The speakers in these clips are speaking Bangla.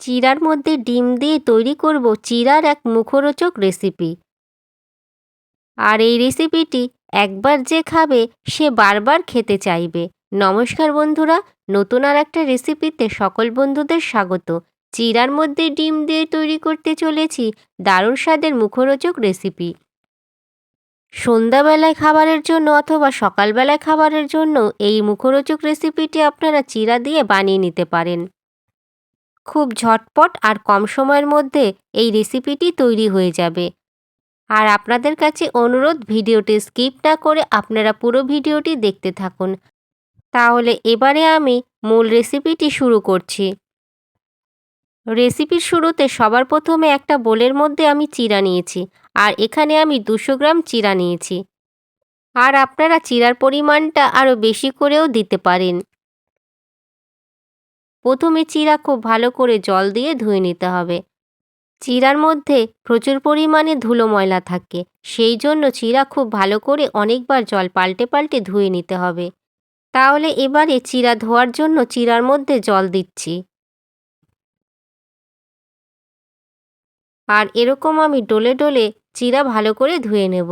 চিরার মধ্যে ডিম দিয়ে তৈরি করব চিরার এক মুখরোচক রেসিপি। আর এই রেসিপিটি একবার যে খাবে, সে বারবার খেতে চাইবে। নমস্কার বন্ধুরা, নতুন আর একটা রেসিপিতে সকল বন্ধুদের স্বাগত। চিরার মধ্যে ডিম দিয়ে তৈরি করতে চলেছি দারুণ স্বাদের মুখরোচক রেসিপি। সন্ধ্যাবেলায় খাবারের জন্য অথবা সকালবেলায় খাবারের জন্য এই মুখরোচক রেসিপিটি আপনারা চিরা দিয়ে বানিয়ে নিতে পারেন। খুব ঝটপট আর কম সময়ের মধ্যে এই রেসিপিটি তৈরি হয়ে যাবে। আর আপনাদের কাছে অনুরোধ, ভিডিওটি স্কিপ না করে আপনারা পুরো ভিডিওটি দেখতে থাকুন। তাহলে এবারে আমি মূল রেসিপিটি শুরু করছি। রেসিপির শুরুতে সবার প্রথমে একটা বোলের মধ্যে আমি চিরা নিয়েছি আর এখানে আমি দুশো গ্রাম চিরা নিয়েছি। আর আপনারা চিরার পরিমাণটা আরও বেশি করেও দিতে পারেন। প্রথমে চিরা খুব ভালো করে জল দিয়ে ধুয়ে নিতে হবে। চিরার মধ্যে প্রচুর পরিমাণে ধুলো ময়লা থাকে, সেই জন্য চিরা খুব ভালো করে অনেকবার জল পাল্টে পাল্টে ধুয়ে নিতে হবে। তাহলে এবারে চিরা ধোয়ার জন্য চিরার মধ্যে জল দিচ্ছি। আর এরকম আমি ডলে ডলে চিরা ভালো করে ধুয়ে নেব।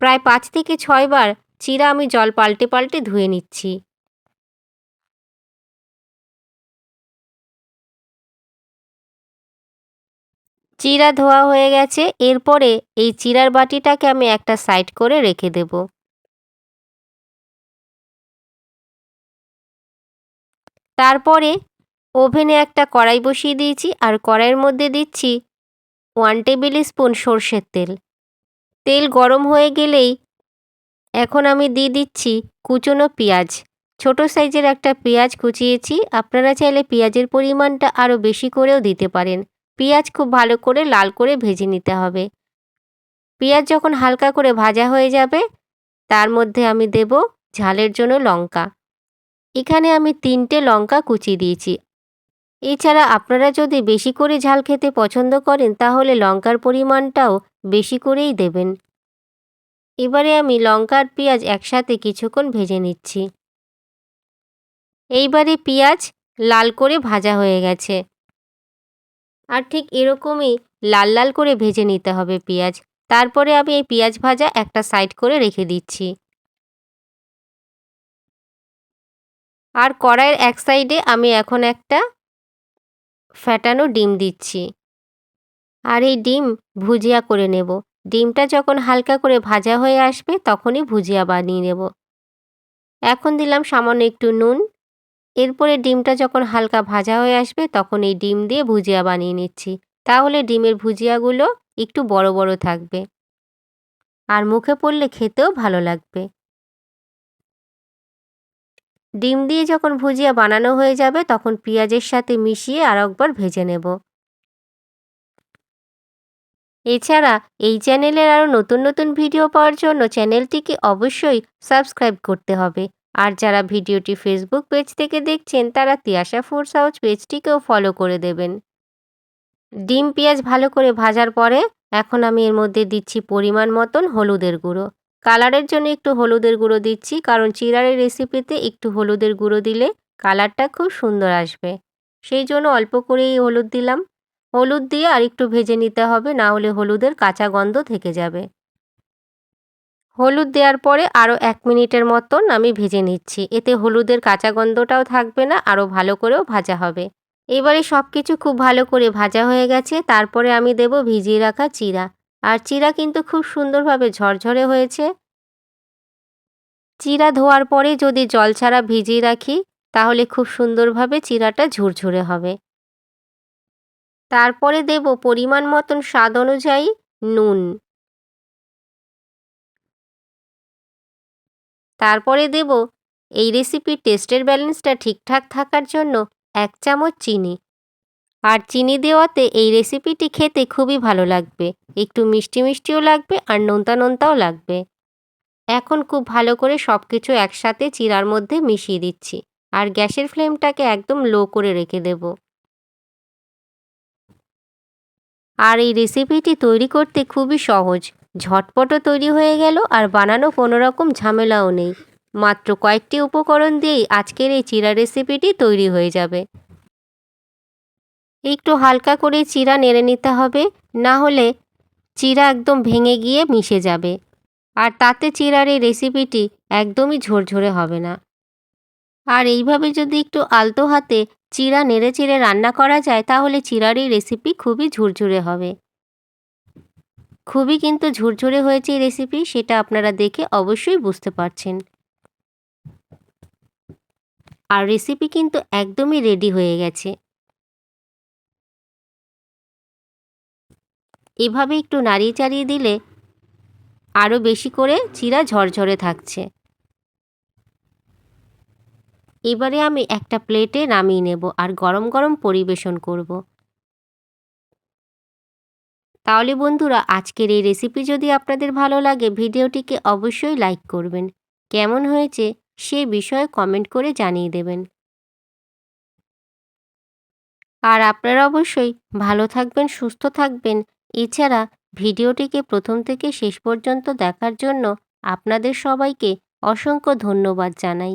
প্রায় পাঁচ থেকে ছয়বার চিরা আমি জল পাল্টে পাল্টে ধুয়ে নিচ্ছি। চিরা ধোয়া হয়ে গেছে, এরপরে এই চিরার বাটিটাকে আমি একটা সাইড করে রেখে দেব। তারপরে ওভেনে একটা কড়াই বসিয়ে দিয়েছি, আর কড়াইয়ের মধ্যে দিচ্ছি ওয়ান টেবিল স্পুন সর্ষের তেল। তেল গরম হয়ে গেলেই এখন আমি দিয়ে দিচ্ছি কুচনো পেঁয়াজ। ছোট সাইজের একটা পেঁয়াজ কুচিয়েছি, আপনারা চাইলে পেঁয়াজের পরিমাণটা আরও বেশি করেও দিতে পারেন। পেঁয়াজ খুব ভালো করে লাল করে ভেজে নিতে হবে। পেঁয়াজ যখন হালকা করে ভাজা হয়ে যাবে, তার মধ্যে আমি দেব ঝালের জন্য লঙ্কা। এখানে আমি তিনটে লঙ্কা কুচি দিয়েছি। এছাড়া আপনারা যদি বেশি করে ঝাল খেতে পছন্দ করেন, তাহলে লঙ্কার পরিমাণটাও বেশি করেই দেবেন। এবারে আমি লঙ্কার পেঁয়াজ একসাথে কিছুক্ষণ ভেজে নিচ্ছি। এইবারে পেঁয়াজ লাল করে ভাজা হয়ে গেছে। আর ঠিক এরকমই লাল লাল করে ভেজে নিতে হবে পেঁয়াজ। তারপরে আমি এই পেঁয়াজ ভাজা একটা সাইড করে রেখে দিচ্ছি। আর কড়াইয়ের এক সাইডে আমি এখন একটা ফ্যাটানো ডিম দিচ্ছি। আর এই ডিম ভুজিয়া করে নেব। ডিমটা যখন হালকা করে ভাজা হয়ে আসবে তখনই ভুজিয়া বানিয়ে নেব। এখন দিলাম সামান্য একটু নুন। এরপরে ডিমটা যখন হালকা ভাজা হয়ে আসবে, তখন এই ডিম দিয়ে ভুজিয়া বানিয়ে নিচ্ছি। তাহলে ডিমের ভুজিয়াগুলো একটু বড় বড় থাকবে। আর মুখে পড়লে খেতেও ভালো লাগবে। ডিম দিয়ে যখন ভুজিয়া বানানো হয়ে যাবে, তখন পেঁয়াজের সাথে মিশিয়ে আর একবার ভেজে নেব। এছাড়া এই চ্যানেলের আরও নতুন নতুন ভিডিও পাওয়ার জন্য চ্যানেলটিকে অবশ্যই সাবস্ক্রাইব করতে হবে। আর যারা ভিডিওটি ফেসবুক পেজ থেকে দেখছেন, তারা তিয়াশা ফুডস হাউস পেজটিকেও ফলো করে দেবেন। ডিম পেঁয়াজ ভালো করে ভাজার পরে এখন আমি এর মধ্যে দিচ্ছি পরিমাণ মতন হলুদের গুঁড়ো। কালারের জন্য একটু হলুদের গুঁড়ো দিচ্ছি, কারণ চিরারের রেসিপিতে একটু হলুদের গুঁড়ো দিলে কালারটা খুব সুন্দর আসবে। সেই জন্য অল্প করেই হলুদ দিলাম। হলুদ দিয়ে আর একটু ভেজে নিতে হবে, না হলে হলুদের কাঁচা গন্ধ থেকে যাবে। হলুদ দেওয়ার পরে আরও এক মিনিটের মতন আমি ভেজে নিচ্ছি। এতে হলুদের কাঁচা গন্ধটাও থাকবে না আরও ভালো করেও ভাজা হবে। এবারে সব কিছু খুব ভালো করে ভাজা হয়ে গেছে, তারপরে আমি দেব ভিজিয়ে রাখা চিরা। আর চিরা কিন্তু খুব সুন্দরভাবে ঝরঝরে হয়েছে। চিরা ধোয়ার পরে যদি জল ছাড়া ভিজিয়ে রাখি, তাহলে খুব সুন্দরভাবে চিরাটা ঝুরঝুরে হবে। তারপরে দেব পরিমাণ মতন স্বাদ অনুযায়ী নুন। তারপরে দেব, এই রেসিপির টেস্টের ব্যালেন্সটা ঠিকঠাক থাকার জন্য এক চামচ চিনি। আর চিনি দেওয়াতে এই রেসিপিটি খেতে খুবই ভালো লাগবে। একটু মিষ্টি মিষ্টিও লাগবে আর নোনতা নোনতাও লাগবে। এখন খুব ভালো করে সব কিছু একসাথে চিরার মধ্যে মিশিয়ে দিচ্ছি আর গ্যাসের ফ্লেমটাকে একদম লো করে রেখে দেব। আর এই রেসিপিটি তৈরি করতে খুবই সহজ। ঝটপটও তৈরি হয়ে গেল আর বানানো কোনো রকম ঝামেলাও নেই। মাত্র কয়েকটি উপকরণ দিয়েই আজকের এই চিরা রেসিপিটি তৈরি হয়ে যাবে। একটু হালকা করে চিরা নেড়ে নিতে হবে, না হলে চিরা একদম ভেঙে গিয়ে মিশে যাবে। আর তাতে চিরার এই রেসিপিটি একদমই ঝরঝরে হবে না। আর এইভাবে যদি একটু আলতো হাতে চিরা নেড়ে চেড়ে রান্না করা যায়, তাহলে চিরার এই রেসিপি খুবই ঝুরঝুরে হবে। খুবই কিন্তু ঝুরঝুরে হয়েছে এই রেসিপি সেটা আপনারা দেখে অবশ্যই বুঝতে পারছেন। আর রেসিপি কিন্তু একদমই রেডি হয়ে গেছে। এভাবে একটু নাড়িয়ে চাড়িয়ে দিলে আরও বেশি করে চিরা ঝরঝরে থাকছে। এবারে আমি একটা প্লেটে নামিয়ে নেব আর গরম গরম পরিবেশন করব। তাহলে বন্ধুরা, আজকের এই রেসিপি যদি আপনাদের ভালো লাগে, ভিডিওটিকে অবশ্যই লাইক করবেন। কেমন হয়েছে সে বিষয়ে কমেন্ট করে জানিয়ে দেবেন। আর আপনারা অবশ্যই ভালো থাকবেন, সুস্থ থাকবেন। এছাড়া ভিডিওটিকে প্রথম থেকে শেষ পর্যন্ত দেখার জন্য আপনাদের সবাইকে অসংখ্য ধন্যবাদ জানাই।